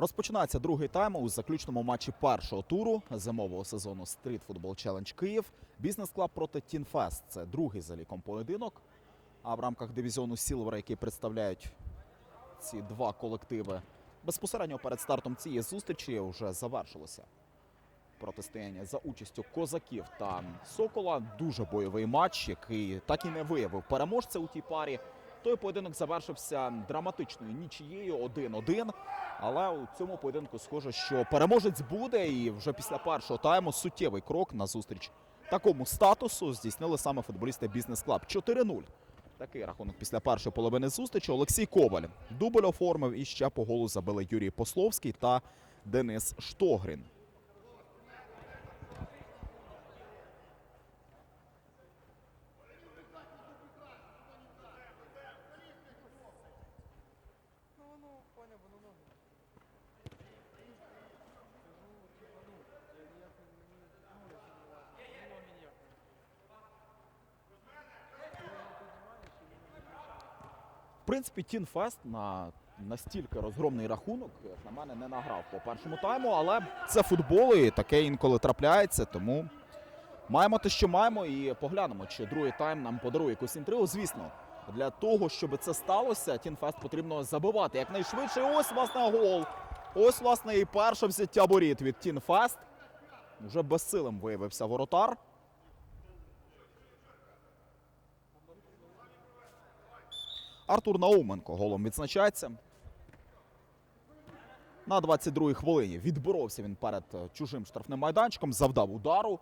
Розпочинається другий тайм у заключному матчі першого туру зимового сезону Street Football Challenge Київ. Бізнес-клаб проти Тінфест. Це другий за ліком поєдинок. А в рамках дивізіону Сілвера, який представляють ці два колективи, безпосередньо перед стартом цієї зустрічі вже завершилося протистояння за участю козаків та Сокола. Дуже бойовий матч, який так і не виявив переможця у тій парі. Той поєдинок завершився драматичною нічією 1-1. Але у цьому поєдинку схоже, що переможець буде, і вже після першого тайму суттєвий крок на зустріч такому статусу здійснили саме футболісти Бізнес Клаб 4-0. Такий рахунок після першої половини зустрічі. Олексій Коваль дубль оформив і ще по голу забили Юрій Пословський та Денис Штогрин. В принципі, Тінфест на настільки розгромний рахунок, як на мене, не награв по першому тайму, але це футбол і таке інколи трапляється. Тому маємо те, що маємо, і поглянемо, чи другий тайм нам подарує якусь інтригу. Звісно, для того, щоб це сталося, Тінфест потрібно забивати якнайшвидше. Ось власне гол. Ось, власне, і перше взяття боріт від Тінфест. Вже безсилим виявився воротар. Артур Науменко голом відзначається. На 22-й хвилині відборовся він перед е, чужим штрафним майданчиком, завдав удару.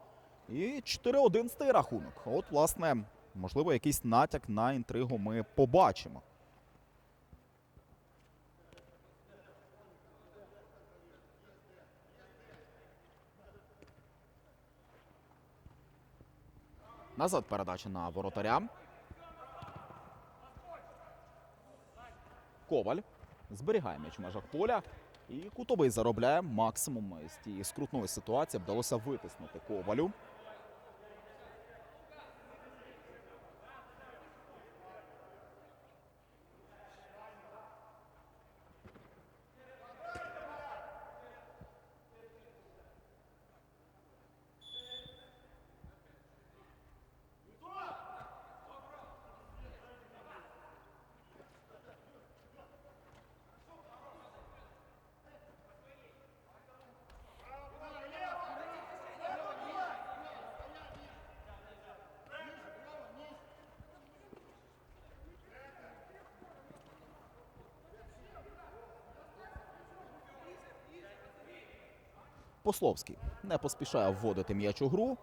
І 4-1 стає рахунок. От, власне, можливо, якийсь натяк на інтригу ми побачимо. Назад передача на воротаря. Коваль зберігає м'яч в межах поля. І кутовий заробляє максимум з тієї скрутної ситуації. Вдалося витиснути ковалю. Пословський не поспішає вводити м'яч у гру.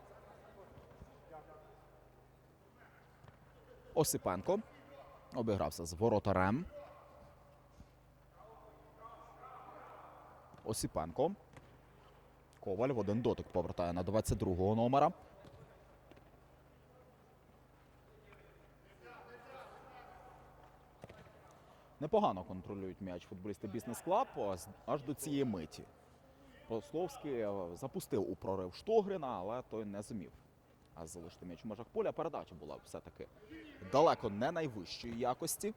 Осипенко обігрався з воротарем. Осипенко. Коваль в один дотик повертає на 22-го номера. Непогано контролюють м'яч футболісти Бізнес Клаб аж- аж до цієї миті. Пословський е, запустив у прорив Штогрина, але той не зумів. А залишити м'яч в межах поля. Передача була все-таки далеко не найвищої якості.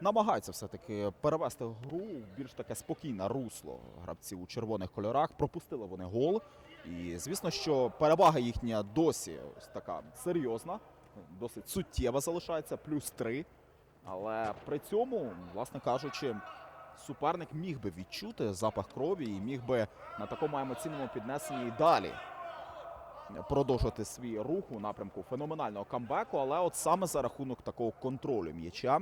Намагаються все-таки перевести гру в більш таке спокійне русло гравців у червоних кольорах. Пропустили вони гол. І звісно, що перевага їхня досі ось така серйозна, досить суттєва залишається, плюс три. Але при цьому, власне кажучи, суперник міг би відчути запах крові і міг би на такому емоційному піднесенні і далі продовжити свій рух у напрямку феноменального камбеку. Але от саме за рахунок такого контролю м'яча,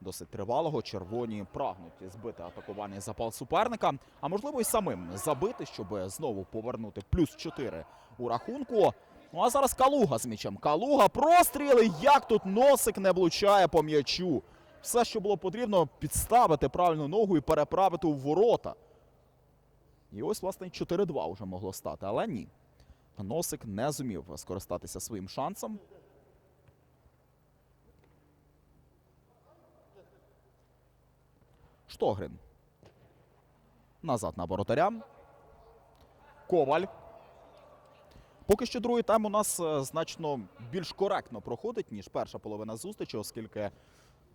досить тривалого, червоні прагнуть збити атакувальний запал суперника, а можливо й самим забити, щоб знову повернути плюс 4 у рахунку. Ну а зараз Калуга з м'ячем. Калуга простріли. Як тут носик не влучає по м'ячу. Все, що було потрібно, підставити правильну ногу і переправити у ворота. І ось, власне, 4-2 вже могло стати, але ні. Носик не зумів скористатися своїм шансом. Штогрин. Назад на воротаря. Коваль. Поки що другий тайм у нас е, значно більш коректно проходить, ніж перша половина зустрічі, оскільки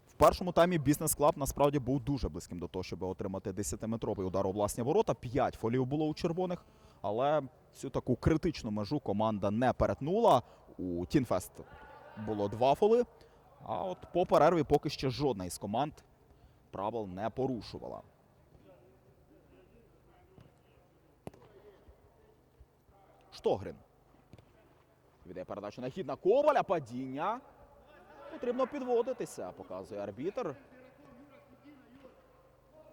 в першому таймі бізнес клаб насправді був дуже близьким до того, щоб отримати 10-метровий удар у власні ворота. П'ять фолів було у червоних, але цю таку критичну межу команда не перетнула. У Тінфест було два фоли. А от по перерві поки що жодна із команд правил не порушувала. Штогрин. Віддає передачу на хід на Коваля. Падіння. Потрібно підводитися, показує арбітр.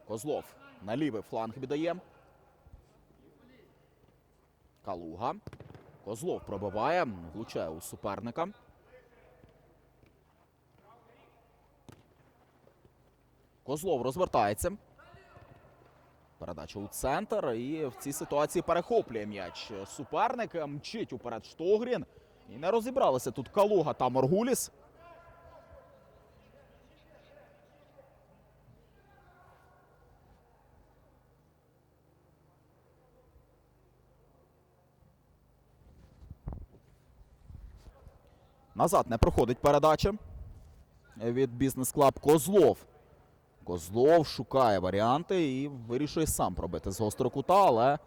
Козлов на лівий фланг віддає. Калуга. Козлов пробиває, влучає у суперника. Козлов розвертається. Передача у центр. І в цій ситуації перехоплює м'яч. Суперник мчить уперед Штогрін. І не розібралися тут Калуга та Моргуліс. Назад не проходить передача від бізнес клаб Козлов. Козлов шукає варіанти і вирішує сам пробити з гострого кута, але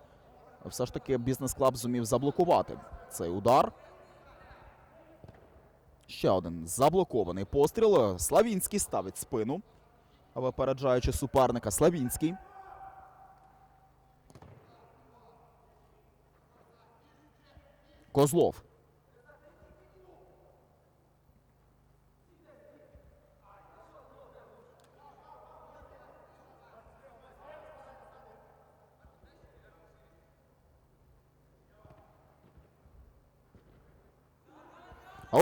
все ж таки бізнес клаб зумів заблокувати цей удар. Ще один заблокований постріл. Славінський ставить спину, випереджаючи суперника. Славінський. Козлов.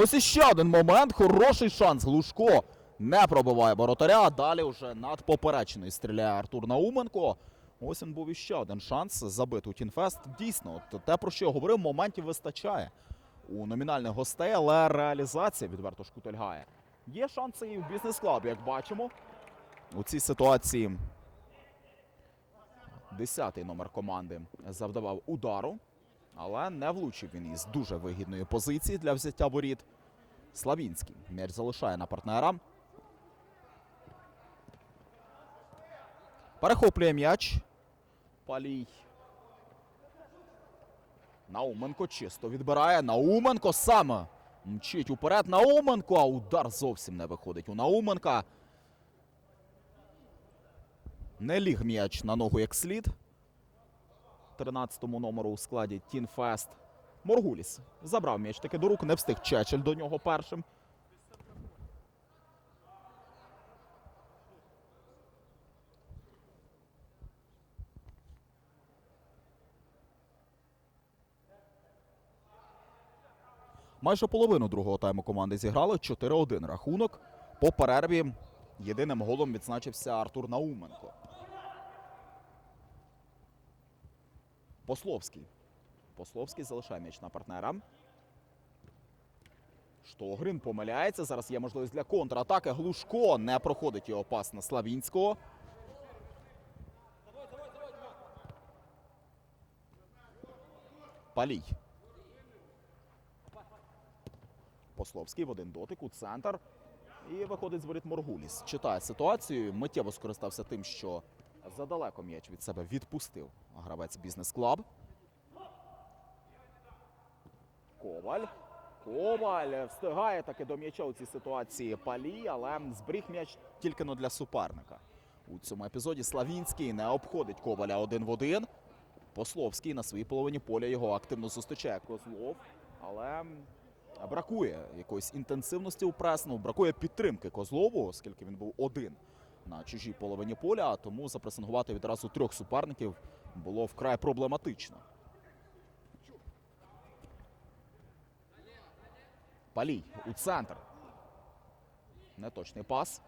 Ось іще один момент. Хороший шанс. Глушко не пробиває воротаря. Далі вже над поперечною стріляє Артур Науменко. Ось він був іще один шанс забити у Тінфест. Дійсно, от те, про що я говорив, моментів вистачає у номінальних гостей, але реалізація відверто шкутельгає. Є шанси і в бізнес-клабі, як бачимо. У цій ситуації десятий номер команди завдавав удару. Але не влучив він із дуже вигідної позиції для взяття воріт. Славінський м'яч залишає на партнера. Перехоплює м'яч. Палій. Науменко чисто відбирає. Науменко сам мчить уперед. Науменко, а удар зовсім не виходить у Науменка. Не ліг м'яч на ногу як слід. 13-му номеру у складі Тінфест. Моргуліс забрав м'яч таки до рук, не встиг Чечель до нього першим. Майже половину другого тайму команди зіграли 4-1 рахунок. По перерві єдиним голом відзначився Артур Науменко. Пословський. Пословський залишає м'яч на партнера. Штогрин помиляється. Зараз є можливість для контратаки. Глушко не проходить його пас на Славінського. Палій. Пословський в один дотик у центр. І виходить з воріт Моргуліс. Читає ситуацію. Миттєво скористався тим, що задалеко м'яч від себе відпустив гравець бізнес клаб. Коваль. Коваль встигає таки до м'яча у цій ситуації палі, але зберіг м'яч тільки но для суперника. У цьому епізоді Славінський не обходить Коваля один в один. Пословський на своїй половині поля його активно зустрічає Козлов, але бракує якоїсь інтенсивності у пресну, бракує підтримки Козлову, оскільки він був один на чужій половині поля, а тому запресингувати відразу трьох суперників було вкрай проблематично. Палій у центр. Неточний пас.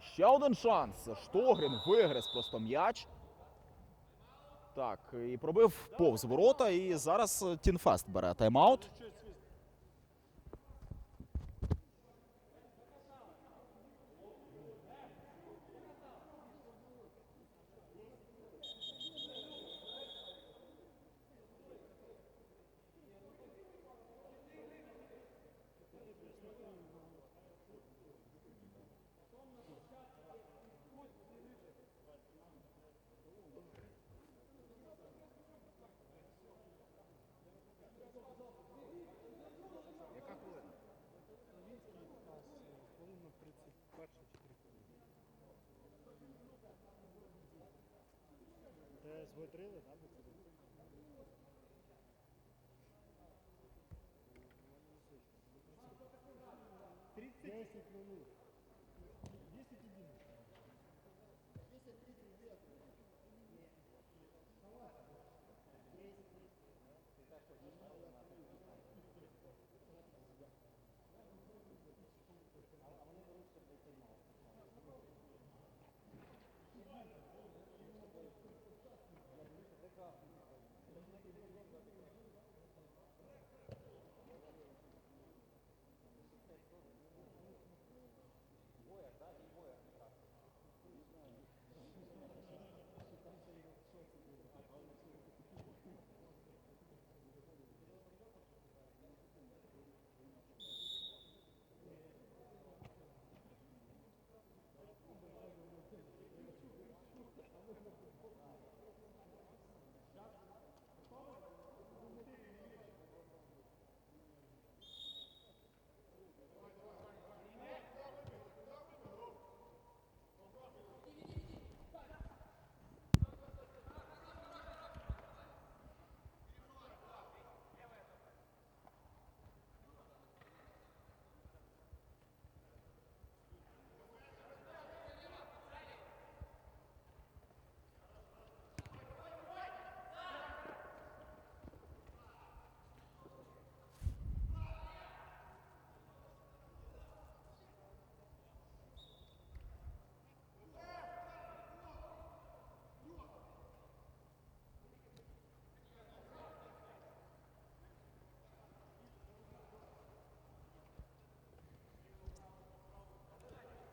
Ще один шанс. Штогрін вигриз просто м'яч. Так, і пробив повз ворота. І зараз Тінфест бере тайм-аут. Смотрели, да, ви це? Десять минут. Десять единиц.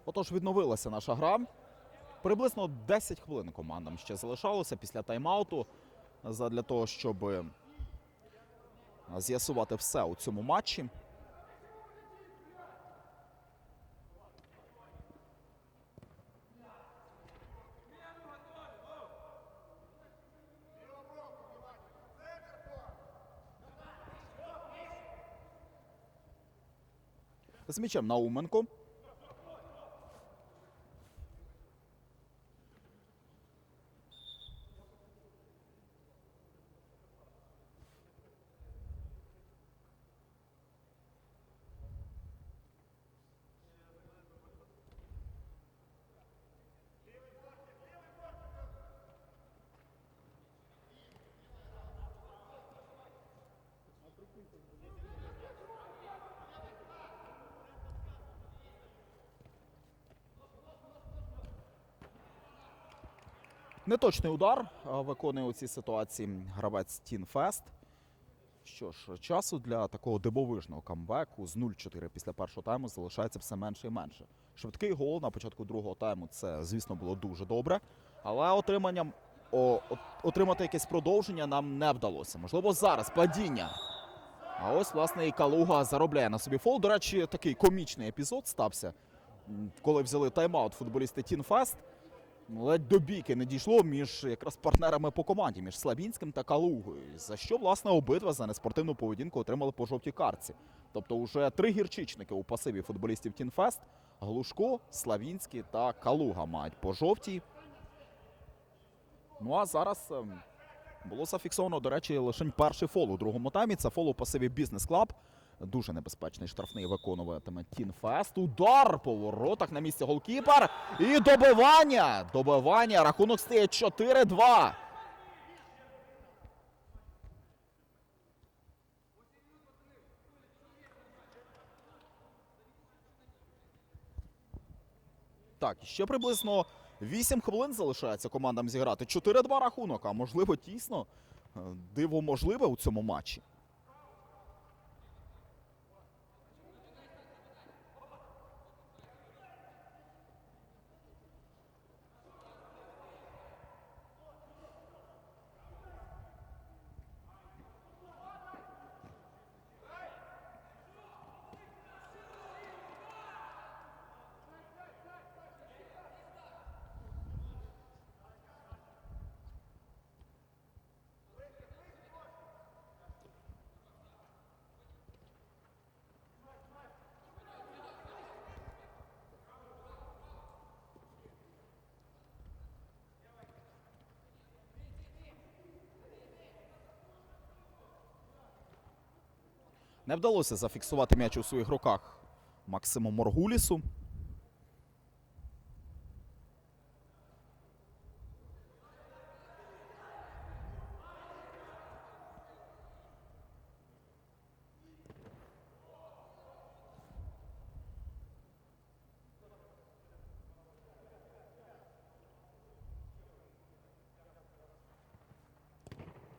Отож, відновилася наша гра. Приблизно 10 хвилин командам ще залишалося після тайм-ауту для того, щоб з'ясувати все у цьому матчі. З м'ячем Науменко. Неточний удар виконує у цій ситуації гравець Тінфест. Що ж, часу для такого дивовижного камбеку з 0-4 після першого тайму залишається все менше і менше. Швидкий гол на початку другого тайму це, звісно, було дуже добре. Але отриманням о, отримати якесь продовження нам не вдалося. Можливо, зараз падіння. А ось, власне, і Калуга заробляє на собі фол. До речі, такий комічний епізод стався, коли взяли тайм-аут футболісти Тінфест. Ледь до бійки не дійшло між якраз партнерами по команді, між Славінським та Калугою. За що, власне, обидва за неспортивну поведінку отримали по жовтій картці. Тобто, уже три гірчичники у пасиві футболістів Тінфест Глушко, Славінський та Калуга мають по жовтій. Ну а зараз ем, було зафіксовано, до речі, лише перший фол у другому таймі. Це фол у пасиві Бізнес Клаб. Дуже небезпечний штрафний виконуватиме Тінфест. Удар по воротах на місці голкіпер. І добивання. Добивання. Рахунок стає 4-2. Так, ще приблизно 8 хвилин залишається командам зіграти. 4-2 рахунок, а можливо, тісно. Е, Диво можливе у цьому матчі. Не вдалося зафіксувати м'яч у своїх руках Максиму Моргулісу.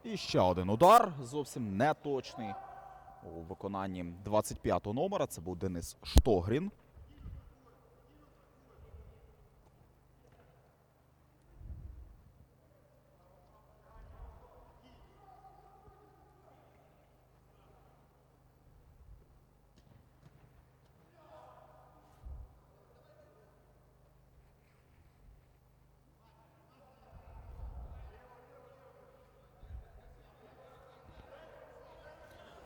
І ще один удар, зовсім неточний. У виконанні 25-го номера це був Денис Штогрін.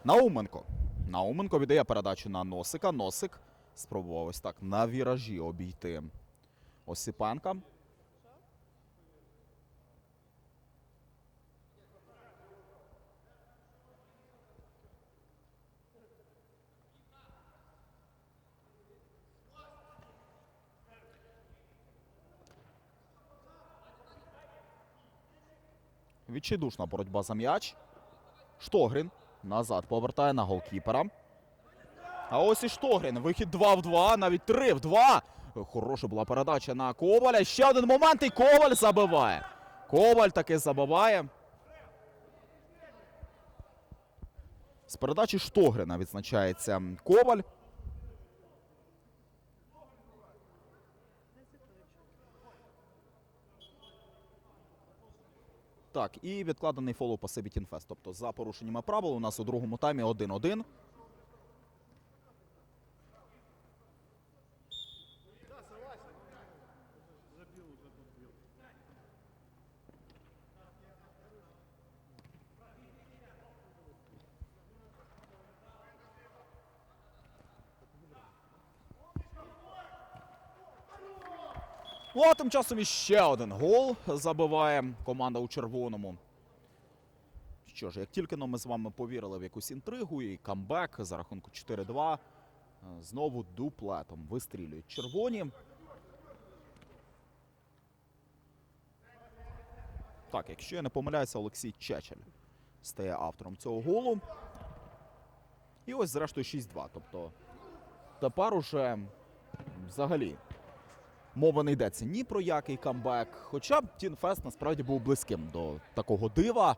Науменко. Науменко віддає передачу на Носика. Носик спробував ось так на віражі обійти Осипенка. Відчайдушна боротьба за м'яч. Штогрін назад повертає на голкіпера. А ось і Штогрін. Вихід 2 в 2, навіть 3 в 2. Хороша була передача на Коваля. Ще один момент, і Коваль забиває. Коваль таки забиває. З передачі Штогрина відзначається Коваль. Так, і відкладений фолу по Себітінфест. Тобто за порушеннями правил у нас у другому таймі 1-1. А тим часом іще один гол забиває команда у червоному. Що ж, як тільки ми з вами повірили в якусь інтригу і камбек за рахунку 4-2, е, знову дуплетом вистрілюють червоні. Так, якщо я не помиляюся, Олексій Чечель стає автором цього голу. І ось, зрештою, 6-2. Тобто тепер уже взагалі Мова не йдеться ні про який камбек. Хоча б Тінфест насправді був близьким до такого дива.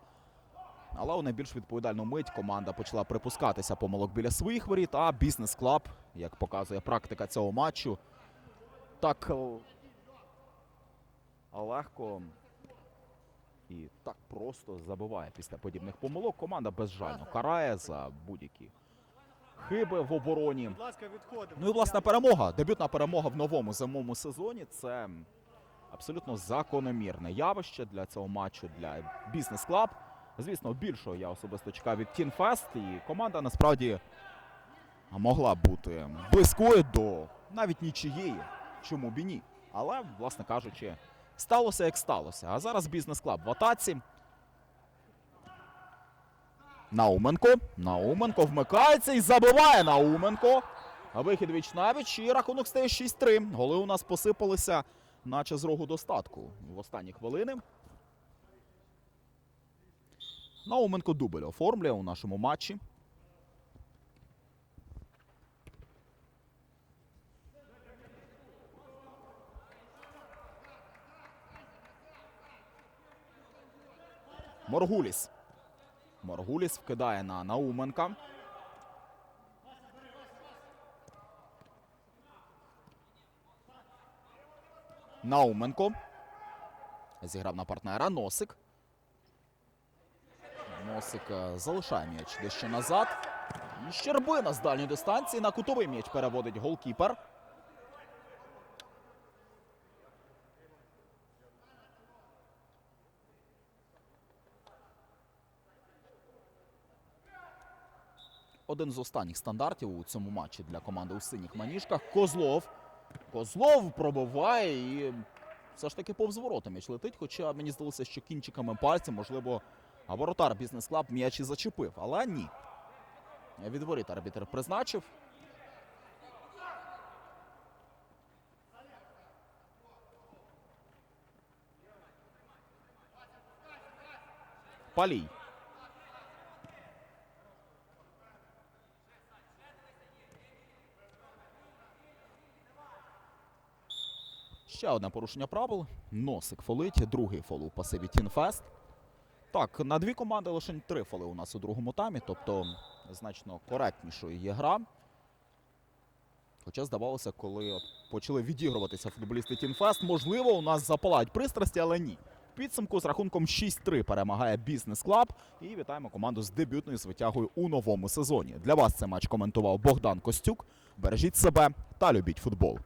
Але у найбільш відповідальну мить команда почала припускатися помилок біля своїх воріт, а бізнес клаб, як показує практика цього матчу, так е, легко і так просто забиває після подібних помилок. Команда безжально карає за будь-які хиби в обороні. Ну і власна перемога. Дебютна перемога в новому зимовому сезоні. Це абсолютно закономірне явище для цього матчу для бізнес клаб. Звісно, більшого я особисто чекав від Тінфест, і команда насправді могла бути близькою до навіть нічиєї. Чому б і ні? Але, власне кажучи, сталося як сталося. А зараз бізнес клаб в атаці. Науменко. Науменко вмикається і забиває Науменко. Вихід віч навіч і рахунок стає 6-3. Голи у нас посипалися, наче з рогу достатку в останні хвилини. Науменко дубль оформлює у нашому матчі. Моргуліс. Моргуліс вкидає на Науменка. Науменко. Зіграв на партнера. Носик. Носик е, залишає м'яч дещо назад. І Щербина з дальньої дистанції на кутовий м'яч переводить голкіпер. Один з останніх стандартів у цьому матчі для команди у синіх маніжках. Козлов. Козлов пробиває і все ж таки повз ворота м'яч летить. Хоча мені здалося, що кінчиками пальця, можливо, воротар бізнес клаб м'яч і зачепив. Але ні. від воріт арбітр призначив. Палій. Ще одне порушення правил. Носик фолить, другий фол у пасиві Тінфест. Так, на дві команди лише три фоли у нас у другому таймі, тобто значно коректнішою є гра. Хоча здавалося, коли от почали відігруватися футболісти Тінфест, можливо, у нас запалають пристрасті, але ні. Підсумку з рахунком 6-3 перемагає Бізнес Клаб. І вітаємо команду з дебютною звитягою у новому сезоні. Для вас цей матч коментував Богдан Костюк. Бережіть себе та любіть футбол.